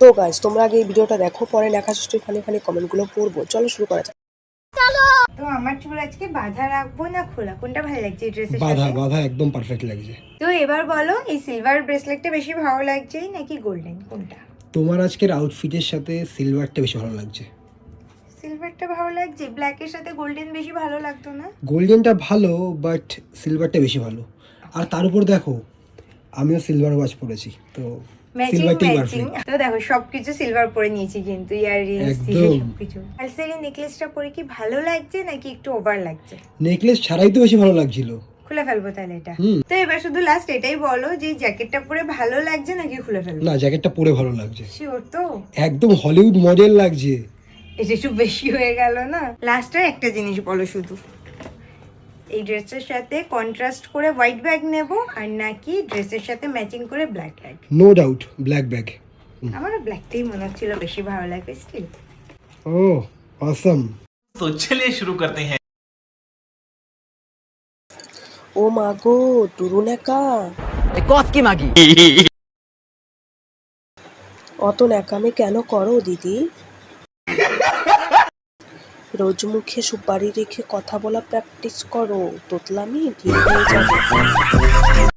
তো গাইজ তোমরা আগে এই ভিডিওটা দেখো পরে দেখা শেষে ফানি ফানি কমেন্টগুলো পড়ব। চলো শুরু করা যাক। তো আমার চুল আজকে বাঁধা রাখব না খোলা? কোনটা ভালো লাগছে এই ড্রেসের বাধা একদম পারফেক্ট লাগছে। তো এবার বলো এই সিলভার ব্রেসলেটটা বেশি ভালো লাগছে নাকি গোল্ডেন কোনটা? তোমার আজকের আউটফিটের সাথে সিলভারটা বেশি ভালো লাগছে। সিলভারটা ভালো লাগছে? ব্ল্যাকের সাথে গোল্ডেন বেশি ভালো লাগতো না? গোল্ডেনটা ভালো বাট সিলভারটা বেশি ভালো। আর তার উপর দেখো আমিও সিলভার ওয়াচ পরেছি তো ম্যাচিং ম্যাচিং তো দেখো সবকিছু সিলভার পরে নিয়েছি কিন্তু ইয়াররিংস। সবকিছু। নেকলেসটা পরে কি ভালো লাগছে নাকি একটু ওভার লাগছে? নেকলেস ছাড়াই তো বেশি ভালো লাগছিল। খুলে ফেলব তাহলে এটা। তো এবার শুধু লাস্ট এটাই বলো যে জ্যাকেটটা পরে ভালো লাগছে নাকি খুলে ফেলব? না জ্যাকেটটা পরে ভালো লাগছে। শিওর তো? একদম হলিউড মডেল লাগছে। এটা একটু বেশি হয়ে গেল না? লাস্টের একটা জিনিস বলো শুধু। এই ড্রেসের সাথে কন্ট্রাস্ট করে হোয়াইট ব্যাগ নেব আর নাকি ড্রেসের সাথে ম্যাচিং করে black bag no doubt black bag আমার ব্ল্যাক ব্ল্যাকটাই মনে হচ্ছিল বেশি ভালো লাগবে স্টিল ও অসম তো চলে শুরু করতে হ্যাঁ ও মা গো তুরু তুরুনে কা কস কি মাগি অত নাকামি কেন করো দিদি রোজ মুখে সুপারি রেখে কথা বলা প্র্যাকটিস করো তোতলামি ঠিক হয়ে যাবে